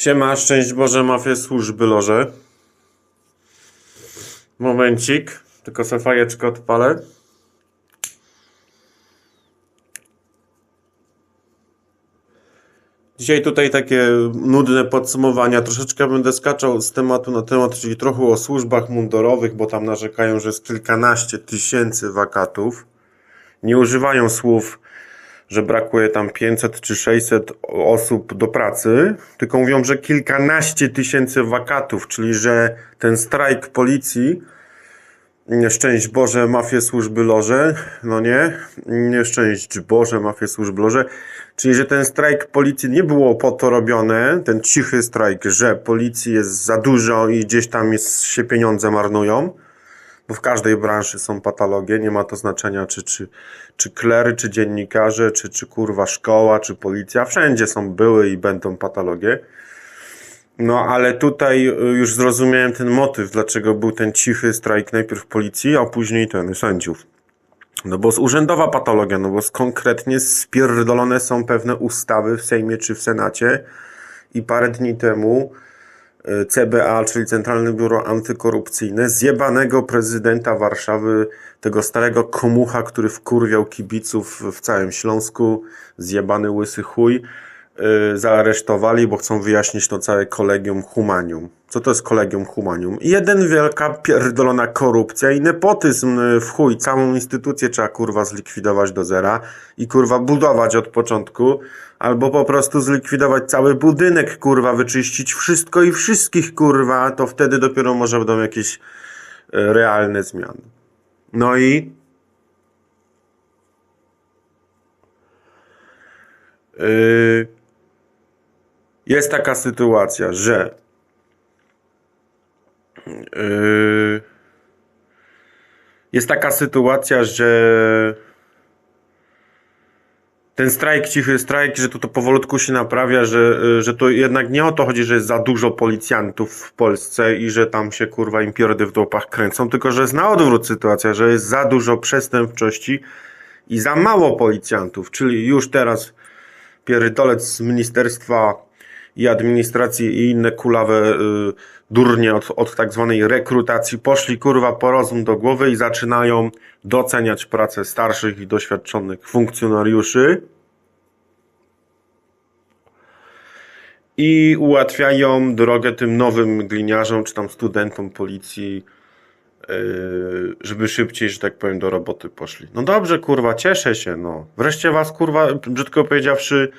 Siema, szczęść Boże, mafie służby loże. Momencik, tylko se fajeczkę odpalę. Dzisiaj tutaj takie nudne podsumowania. Troszeczkę będę skaczał z tematu na temat, czyli trochę o służbach mundurowych, bo tam narzekają, że jest kilkanaście tysięcy wakatów. Nie używają słów, że brakuje tam 500 czy 600 osób do pracy, tylko mówią, że kilkanaście tysięcy wakatów, czyli że ten strajk policji, szczęść Boże, mafie służby loże, no nie, szczęść Boże, mafie służby loże, czyli że ten strajk policji nie było po to robione, ten cichy strajk, że policji jest za dużo i gdzieś tam jest, się pieniądze marnują, bo w każdej branży są patologie, nie ma to znaczenia, czy, czy, czy klery, czy dziennikarze, czy, czy kurwa szkoła, czy policja, wszędzie są, były i będą patologie. No, ale tutaj y, już zrozumiałem ten motyw, dlaczego był ten cichy strajk najpierw policji, a później ten sędziów. No bo z urzędowa patologia, no bo z konkretnie spierdolone są pewne ustawy w Sejmie czy w Senacie i parę dni temu CBA, czyli Centralne Biuro Antykorupcyjne, zjebanego prezydenta Warszawy, tego starego komucha, który wkurwiał kibiców w całym Śląsku, zjebany łysy chuj, y, zaaresztowali, bo chcą wyjaśnić to całe kolegium humanium. Co to jest kolegium humanium? Jeden wielka pierdolona korupcja i nepotyzm y, w chuj. Całą instytucję trzeba kurwa zlikwidować do zera i kurwa budować od początku, albo po prostu zlikwidować cały budynek, kurwa, wyczyścić wszystko i wszystkich, kurwa, to wtedy dopiero może będą jakieś y, realne zmiany. No i Yy, jest taka sytuacja, że yy, jest taka sytuacja, że ten strajk, cichy strajk, że to, to powolutku się naprawia, że, yy, że to jednak nie o to chodzi, że jest za dużo policjantów w Polsce i że tam się kurwa im piordy w dłopach kręcą, tylko że jest na odwrót sytuacja, że jest za dużo przestępczości i za mało policjantów, czyli już teraz pierdolec z ministerstwa i administracji i inne kulawe y, durnie od, od tak zwanej rekrutacji poszli kurwa po rozum do głowy i zaczynają doceniać pracę starszych i doświadczonych funkcjonariuszy i ułatwiają drogę tym nowym gliniarzom czy tam studentom policji yy, żeby szybciej, że tak powiem, do roboty poszli. No dobrze, kurwa, cieszę się, no. Wreszcie was, kurwa, brzydko powiedziawszy,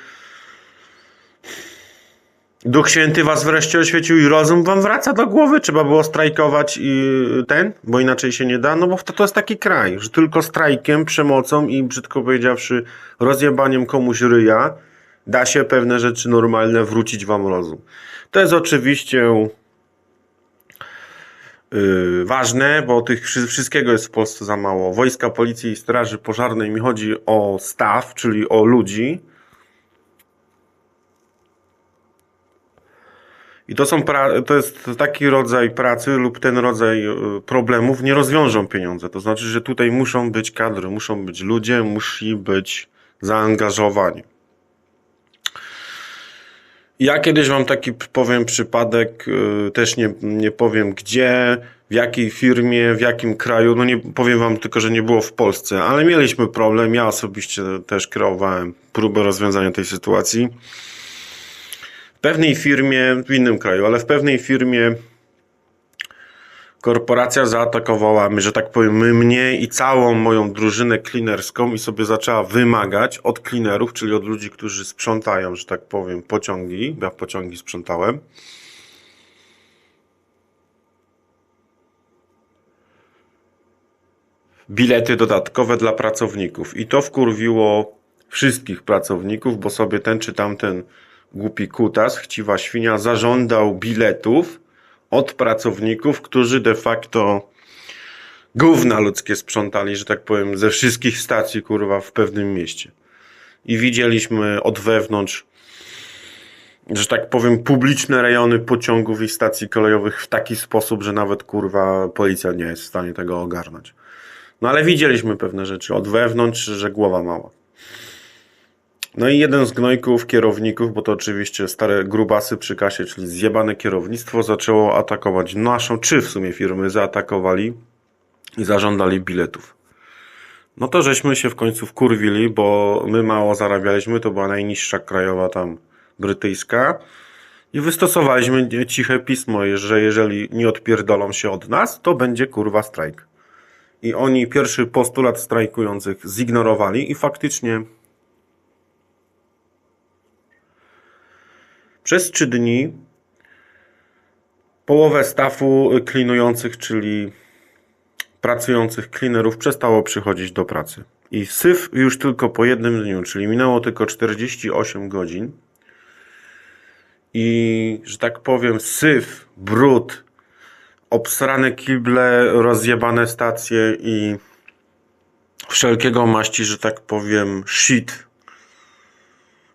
Duch Święty was wreszcie oświecił i rozum wam wraca do głowy. Trzeba było strajkować i ten, bo inaczej się nie da, no bo to, to jest taki kraj, że tylko strajkiem, przemocą i brzydko powiedziawszy, rozjebaniem komuś ryja da się pewne rzeczy normalne wrócić wam rozum. To jest oczywiście Yy, ważne, bo tych wszy- wszystkiego jest w Polsce za mało. Wojska, policji i straży pożarnej mi chodzi o staw, czyli o ludzi. I to, są to jest taki rodzaj pracy lub ten rodzaj y, problemów nie rozwiążą pieniądze. To znaczy, że tutaj muszą być kadry, muszą być ludzie, musi być zaangażowanie. Ja kiedyś wam taki powiem przypadek, yy, też nie, nie powiem gdzie, w jakiej firmie, w jakim kraju, no nie powiem wam tylko, że nie było w Polsce, ale mieliśmy problem, ja osobiście też kreowałem próbę rozwiązania tej sytuacji. Pewnej firmie, w innym kraju, ale w pewnej firmie korporacja zaatakowała że tak powiem, mnie i całą moją drużynę cleanerską i sobie zaczęła wymagać od cleanerów, czyli od ludzi, którzy sprzątają, że tak powiem, pociągi, ja pociągi sprzątałem, bilety dodatkowe dla pracowników. I to wkurwiło wszystkich pracowników, bo sobie ten czy tamten głupi kutas, chciwa świnia, zażądał biletów od pracowników, którzy de facto gówna ludzkie sprzątali, że tak powiem, ze wszystkich stacji, kurwa, w pewnym mieście. I widzieliśmy od wewnątrz, że tak powiem, publiczne rejony pociągów i stacji kolejowych w taki sposób, że nawet, kurwa, policja nie jest w stanie tego ogarnąć. No ale widzieliśmy pewne rzeczy od wewnątrz, że głowa mała. No i jeden z gnojków, kierowników, bo to oczywiście stare grubasy przy kasie, czyli zjebane kierownictwo, zaczęło atakować naszą, czy w sumie firmy zaatakowali i zażądali biletów. No to żeśmy się w końcu wkurwili, bo my mało zarabialiśmy, to była najniższa krajowa tam brytyjska i wystosowaliśmy ciche pismo, że jeżeli nie odpierdolą się od nas, to będzie kurwa strajk. I oni pierwszy postulat strajkujących zignorowali i faktycznie przez trzy dni połowę stafu klinujących, czyli pracujących cleanerów przestało przychodzić do pracy. I syf już tylko po jednym dniu, czyli minęło tylko 48 godzin. I, że tak powiem, syf, brud, obsrane kible, rozjebane stacje i wszelkiego maści, że tak powiem, shit.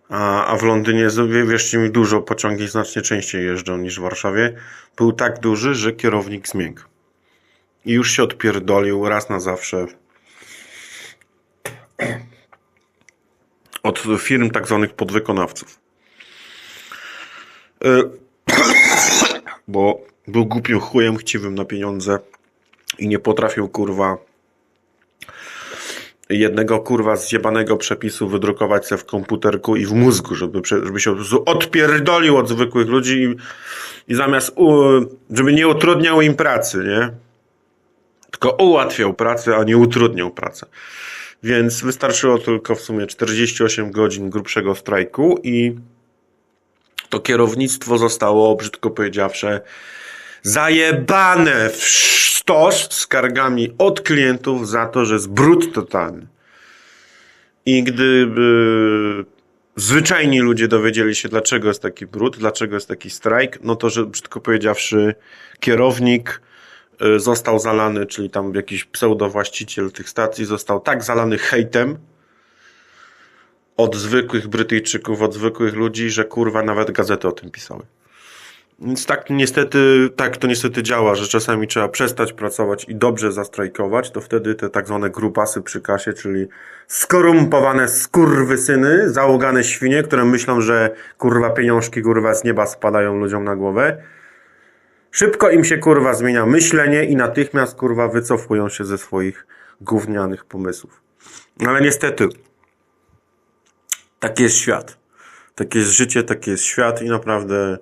A, a w Londynie, wie- wierzcie mi, dużo pociągi znacznie częściej jeżdżą niż w Warszawie. Był tak duży, że kierownik zmiękł. I już się odpierdolił raz na zawsze od firm tak zwanych podwykonawców. Y, Bo był głupim chujem chciwym na pieniądze i nie potrafił kurwa jednego kurwa zjebanego przepisu wydrukować se w komputerku i w mózgu, żeby, żeby się po prostu odpierdolił od zwykłych ludzi i, i zamiast, u, żeby nie utrudniał im pracy, nie? Tylko ułatwiał pracę, a nie utrudniał pracę. Więc wystarczyło tylko w sumie 48 godzin grubszego strajku i to kierownictwo zostało, brzydko powiedziawszy, zajebane w sztos skargami od klientów za to, że jest brud totalny. I gdyby zwyczajni ludzie dowiedzieli się, dlaczego jest taki brud, dlaczego jest taki strajk, no to, że brzydko powiedziawszy, kierownik y, został zalany, czyli tam jakiś pseudowłaściciel tych stacji został tak zalany hejtem od zwykłych Brytyjczyków, od zwykłych ludzi, że kurwa nawet gazety o tym pisały. Więc tak niestety, tak to niestety działa, że czasami trzeba przestać pracować i dobrze zastrajkować, to wtedy te tak zwane grupasy przy kasie, czyli skorumpowane skurwysyny, załogane świnie, które myślą, że kurwa pieniążki kurwa z nieba spadają ludziom na głowę, Szybko im się kurwa zmienia myślenie i natychmiast kurwa wycofują się ze swoich gównianych pomysłów. Ale niestety, taki jest świat. Takie jest życie, taki jest świat i naprawdę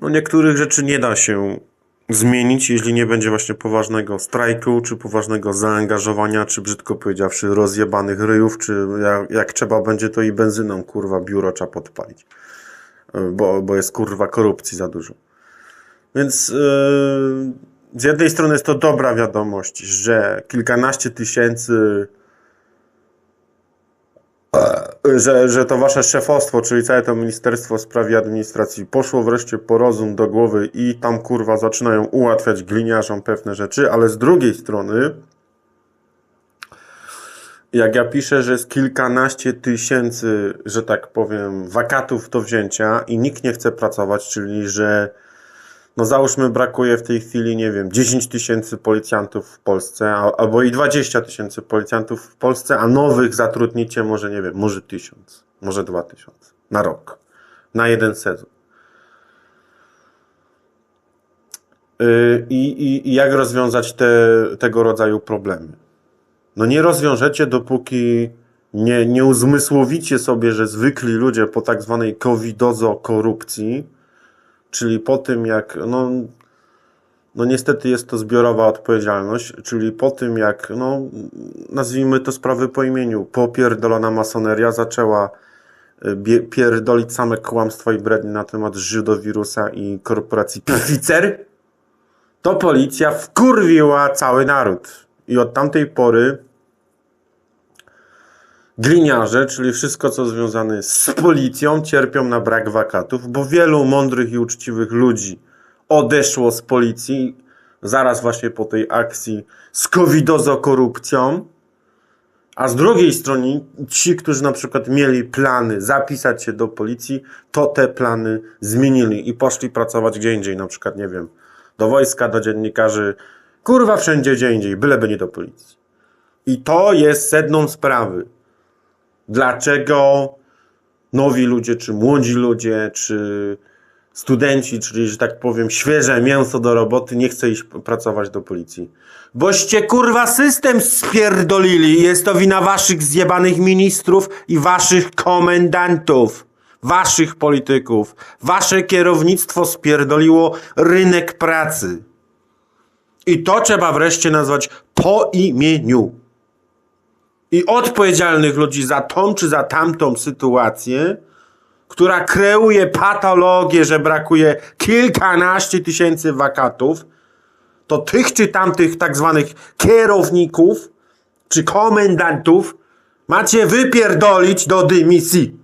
no niektórych rzeczy nie da się zmienić, jeśli nie będzie właśnie poważnego strajku, czy poważnego zaangażowania, czy brzydko powiedziawszy rozjebanych ryjów, czy jak, jak trzeba będzie to i benzyną kurwa biuro trzeba podpalić. Bo, bo jest kurwa korupcji za dużo. Więc yy, z jednej strony jest to dobra wiadomość, że kilkanaście tysięcy, e, że, że to wasze szefostwo, czyli całe to Ministerstwo Spraw i Administracji poszło wreszcie po rozum do głowy i tam kurwa zaczynają ułatwiać gliniarzom pewne rzeczy, ale z drugiej strony jak ja piszę, że jest kilkanaście tysięcy, że tak powiem, wakatów do wzięcia i nikt nie chce pracować, czyli że no załóżmy brakuje w tej chwili, nie wiem, 10 tysięcy policjantów w Polsce, albo i 20 tysięcy policjantów w Polsce, a nowych zatrudnicie może, nie wiem, może tysiąc, może dwa tysiące na rok, na jeden sezon. Yy, I, i, i jak rozwiązać te, tego rodzaju problemy? No nie rozwiążecie, dopóki nie, nie uzmysłowicie sobie, że zwykli ludzie po tak zwanej covidozo korupcji, czyli po tym jak, no, no niestety jest to zbiorowa odpowiedzialność, czyli po tym jak, no nazwijmy to sprawy po imieniu, popierdolona masoneria zaczęła y, pierdolić same kłamstwa i brednie na temat żydowirusa i korporacji Pfizer, to policja wkurwiła cały naród. I od tamtej pory gliniarze, czyli wszystko co związane z policją, cierpią na brak wakatów, bo wielu mądrych i uczciwych ludzi odeszło z policji zaraz właśnie po tej akcji z covidozo korupcją, a z drugiej strony ci, którzy na przykład mieli plany zapisać się do policji, to te plany zmienili i poszli pracować gdzie indziej, na przykład, nie wiem, do wojska, do dziennikarzy, kurwa wszędzie gdzie indziej, byleby nie do policji. I to jest sedną sprawy. Dlaczego nowi ludzie, czy młodzi ludzie, czy studenci, czyli, że tak powiem, świeże mięso do roboty, nie chce iść pracować do policji. Boście kurwa system spierdolili. Jest to wina waszych zjebanych ministrów i waszych komendantów. Waszych polityków. Wasze kierownictwo spierdoliło rynek pracy. I to trzeba wreszcie nazwać po imieniu. I odpowiedzialnych ludzi za tą czy za tamtą sytuację, która kreuje patologię, że brakuje kilkanaście tysięcy wakatów, to tych czy tamtych tak zwanych kierowników czy komendantów macie wypierdolić do dymisji.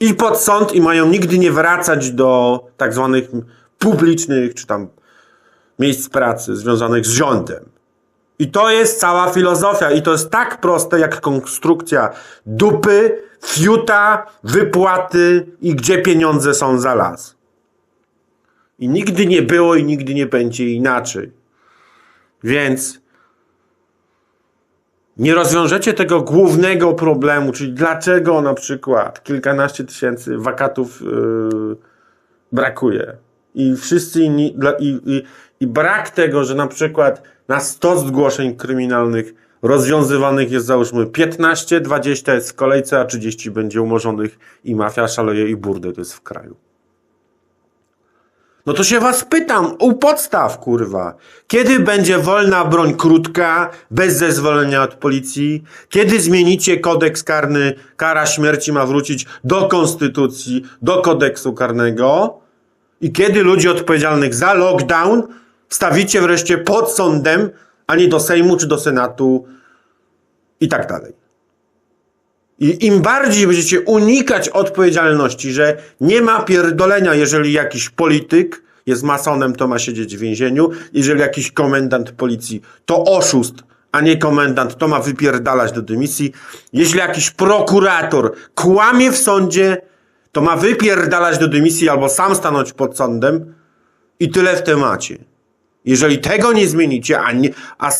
I pod sąd i mają nigdy nie wracać do tak zwanych publicznych czy tam miejsc pracy związanych z rządem. I to jest cała filozofia. I to jest tak proste jak konstrukcja dupy, fiuta, wypłaty i gdzie pieniądze są za las. I nigdy nie było i nigdy nie będzie inaczej. Więc nie rozwiążecie tego głównego problemu, czyli dlaczego na przykład kilkanaście tysięcy wakatów yy, brakuje. I wszyscy inni, i, i, i brak tego, że na przykład na 100 zgłoszeń kryminalnych rozwiązywanych jest załóżmy 15, 20 jest w kolejce, a 30 będzie umorzonych i mafia szaleje i burdel jest w kraju. No to się was pytam, u podstaw, kurwa. Kiedy będzie wolna broń krótka, bez zezwolenia od policji? Kiedy zmienicie kodeks karny, kara śmierci ma wrócić do konstytucji, do kodeksu karnego? I kiedy ludzi odpowiedzialnych za lockdown stawicie wreszcie pod sądem, a nie do Sejmu czy do Senatu i tak dalej. I im bardziej będziecie unikać odpowiedzialności, że nie ma pierdolenia, jeżeli jakiś polityk jest masonem, to ma siedzieć w więzieniu, jeżeli jakiś komendant policji to oszust, a nie komendant, to ma wypierdalać do dymisji. Jeśli jakiś prokurator kłamie w sądzie, to ma wypierdalać do dymisji albo sam stanąć pod sądem i tyle w temacie. Jeżeli tego nie zmienicie, a nie, a,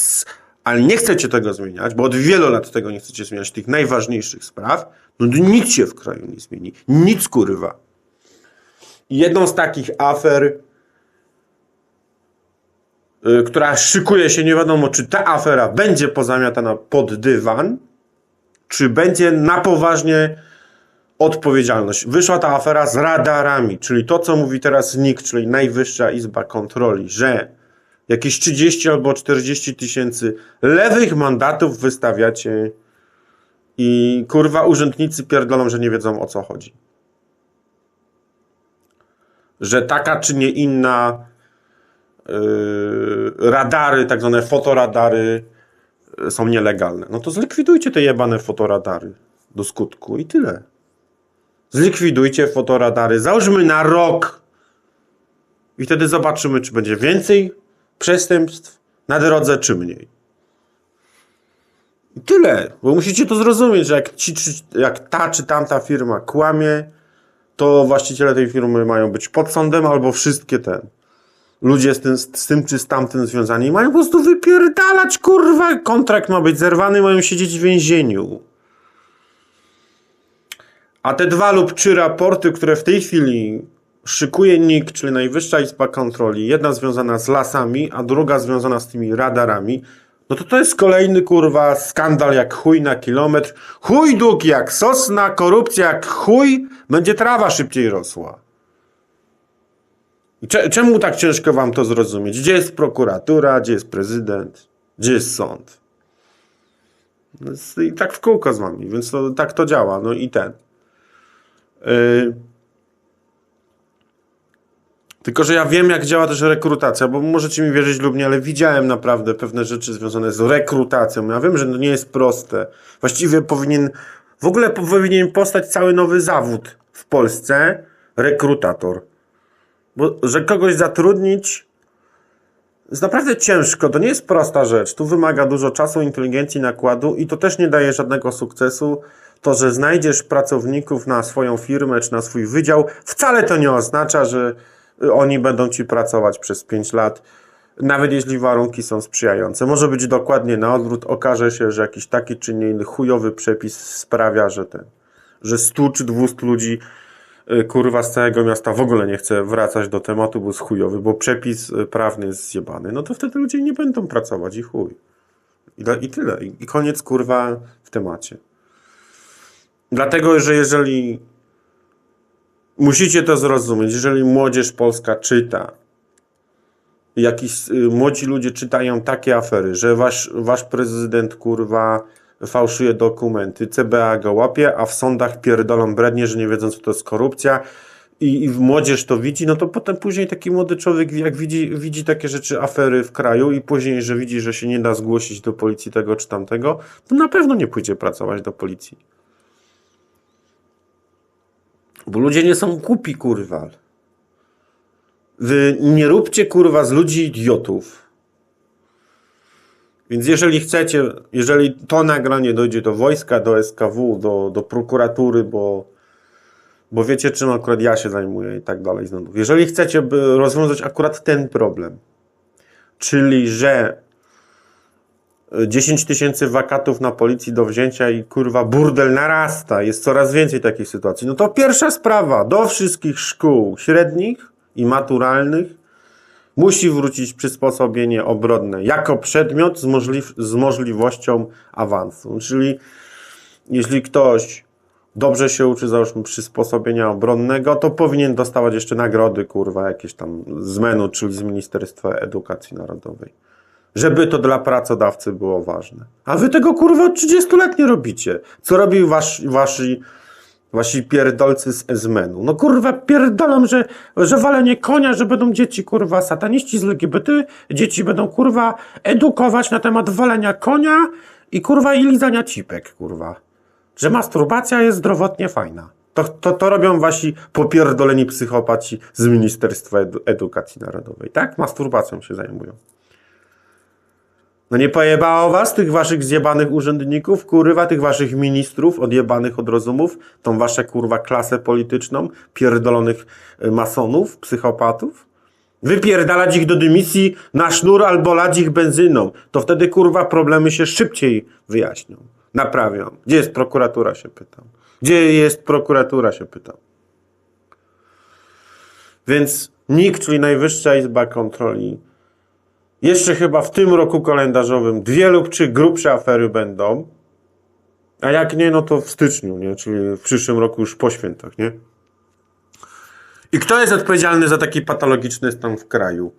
a nie chcecie tego zmieniać, bo od wielu lat tego nie chcecie zmieniać, tych najważniejszych spraw, no to nic się w kraju nie zmieni. Nic kurwa. Jedną z takich afer, y, która szykuje się, nie wiadomo czy ta afera będzie pozamiatana pod dywan, czy będzie na poważnie odpowiedzialność. Wyszła ta afera z radarami, czyli to, co mówi teraz NIK, czyli Najwyższa Izba Kontroli, że jakieś 30 albo 40 tysięcy lewych mandatów wystawiacie i kurwa urzędnicy pierdolą, że nie wiedzą o co chodzi. Że taka czy nie inna yy, radary, tak zwane fotoradary yy, są nielegalne. No to zlikwidujcie te jebane fotoradary do skutku i tyle. Zlikwidujcie fotoradary, załóżmy na rok. I wtedy zobaczymy, czy będzie więcej przestępstw na drodze, czy mniej. I tyle. Bo musicie to zrozumieć, że jak, ci, jak ta czy tamta firma kłamie, to właściciele tej firmy mają być pod sądem albo wszystkie ten. Ludzie z tym, z tym czy z tamtym związani mają po prostu wypierdalać, kurwa. Kontrakt ma być zerwany, mają siedzieć w więzieniu. A te dwa lub trzy raporty, które w tej chwili szykuje NIK, czyli Najwyższa Izba Kontroli, jedna związana z lasami, a druga związana z tymi radarami, no to to jest kolejny kurwa skandal jak chuj na kilometr. Chuj dług jak sosna, korupcja jak chuj, będzie trawa szybciej rosła. Czemu tak ciężko wam to zrozumieć? Gdzie jest prokuratura, gdzie jest prezydent, gdzie jest sąd? No I tak w kółko z wami, więc to, tak to działa. No i ten. Yy. Tylko, że ja wiem, jak działa też rekrutacja, bo możecie mi wierzyć lub nie, ale widziałem naprawdę pewne rzeczy związane z rekrutacją. Ja wiem, że to nie jest proste. Właściwie powinien, w ogóle powinien powstać cały nowy zawód w Polsce rekrutator. Bo, że kogoś zatrudnić jest naprawdę ciężko. To nie jest prosta rzecz. Tu wymaga dużo czasu, inteligencji, nakładu i to też nie daje żadnego sukcesu. To, że znajdziesz pracowników na swoją firmę czy na swój wydział, wcale to nie oznacza, że oni będą ci pracować przez 5 lat nawet jeśli warunki są sprzyjające. Może być dokładnie na odwrót, okaże się, że jakiś taki czy nie inny chujowy przepis sprawia, że ten, że 100 czy 200 ludzi y, kurwa z całego miasta w ogóle nie chce wracać do tematu, bo jest chujowy, bo przepis y, prawny jest zjebany, no to wtedy ludzie nie będą pracować i chuj. I, i tyle. I, I koniec kurwa w temacie. Dlatego, że jeżeli musicie to zrozumieć, jeżeli młodzież polska czyta, jakiś y, młodzi ludzie czytają takie afery, że wasz, wasz prezydent kurwa fałszuje dokumenty, CBA go łapie, a w sądach pierdolą brednie, że nie wiedzą co to jest korupcja i, i młodzież to widzi, no to potem później taki młody człowiek jak widzi, widzi takie rzeczy, afery w kraju i później, że widzi, że się nie da zgłosić do policji tego czy tamtego, to na pewno nie pójdzie pracować do policji. Bo ludzie nie są głupi, kurwa. Wy nie róbcie kurwa z ludzi idiotów. Więc jeżeli chcecie, jeżeli to nagranie dojdzie do wojska, do SKW, do, do prokuratury, bo, bo wiecie czym akurat ja się zajmuję i tak dalej znowu. Jeżeli chcecie by rozwiązać akurat ten problem, czyli że 10 tysięcy wakatów na policji do wzięcia i kurwa burdel narasta, jest coraz więcej takich sytuacji. No to pierwsza sprawa, do wszystkich szkół średnich i maturalnych musi wrócić przysposobienie obronne jako przedmiot z, możliw- z możliwością awansu. Czyli jeśli ktoś dobrze się uczy, załóżmy, przysposobienia obronnego, to powinien dostawać jeszcze nagrody, kurwa, jakieś tam z menu, czyli z Ministerstwa Edukacji Narodowej żeby to dla pracodawcy było ważne. A wy tego kurwa od 30 lat nie robicie. Co robił wasz, wasi, wasi pierdolcy z Ezmenu? No kurwa pierdolą, że, że walenie konia, że będą dzieci kurwa sataniści z LGBT, dzieci będą kurwa edukować na temat walenia konia i kurwa i lizania cipek kurwa. Że masturbacja jest zdrowotnie fajna. To, to, to robią wasi popierdoleni psychopaci z Ministerstwa Edu Edukacji Narodowej, tak? Masturbacją się zajmują. No nie pojebało was, tych waszych zjebanych urzędników, kurwa, tych waszych ministrów odjebanych od rozumów, tą waszą kurwa klasę polityczną, pierdolonych y, masonów, psychopatów? Wypierdalać ich do dymisji na sznur albo lać ich benzyną. To wtedy kurwa problemy się szybciej wyjaśnią, naprawią. Gdzie jest prokuratura się pytam. Gdzie jest prokuratura się pytam. Więc NIK, czyli Najwyższa Izba Kontroli, jeszcze chyba w tym roku kalendarzowym dwie lub trzy grubsze afery będą. A jak nie, no to w styczniu, nie? Czyli w przyszłym roku już po świętach, nie? I kto jest odpowiedzialny za taki patologiczny stan w kraju?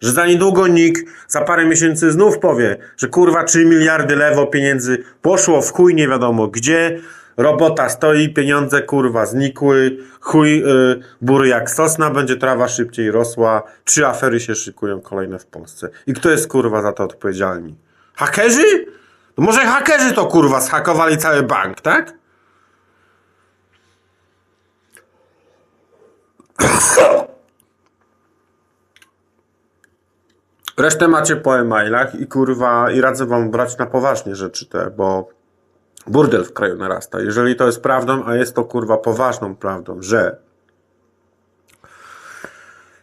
Że za niedługo NIK za parę miesięcy znów powie, że kurwa 3 miliardy lewo pieniędzy poszło w chuj nie wiadomo gdzie, robota stoi, pieniądze kurwa znikły, chuj y, bury jak sosna, będzie trawa szybciej rosła, trzy afery się szykują kolejne w Polsce. I kto jest kurwa za to odpowiedzialni? Hakerzy? No może hakerzy to kurwa zhakowali cały bank, tak? Resztę macie po e-mailach i kurwa, i radzę wam brać na poważnie rzeczy te, bo burdel w kraju narasta. Jeżeli to jest prawdą, a jest to kurwa poważną prawdą, że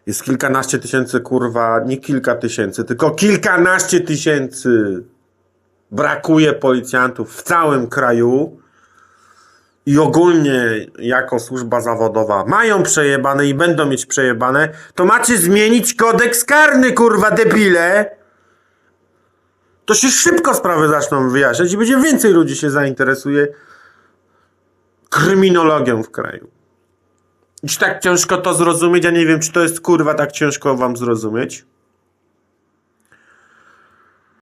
jest kilkanaście tysięcy kurwa, nie kilka tysięcy, tylko kilkanaście tysięcy brakuje policjantów w całym kraju i ogólnie jako służba zawodowa mają przejebane i będą mieć przejebane, to macie zmienić kodeks karny, kurwa debile! To się szybko sprawy zaczną wyjaśniać i będzie więcej ludzi się zainteresuje kryminologią w kraju. Czy tak ciężko to zrozumieć? Ja nie wiem, czy to jest kurwa tak ciężko wam zrozumieć.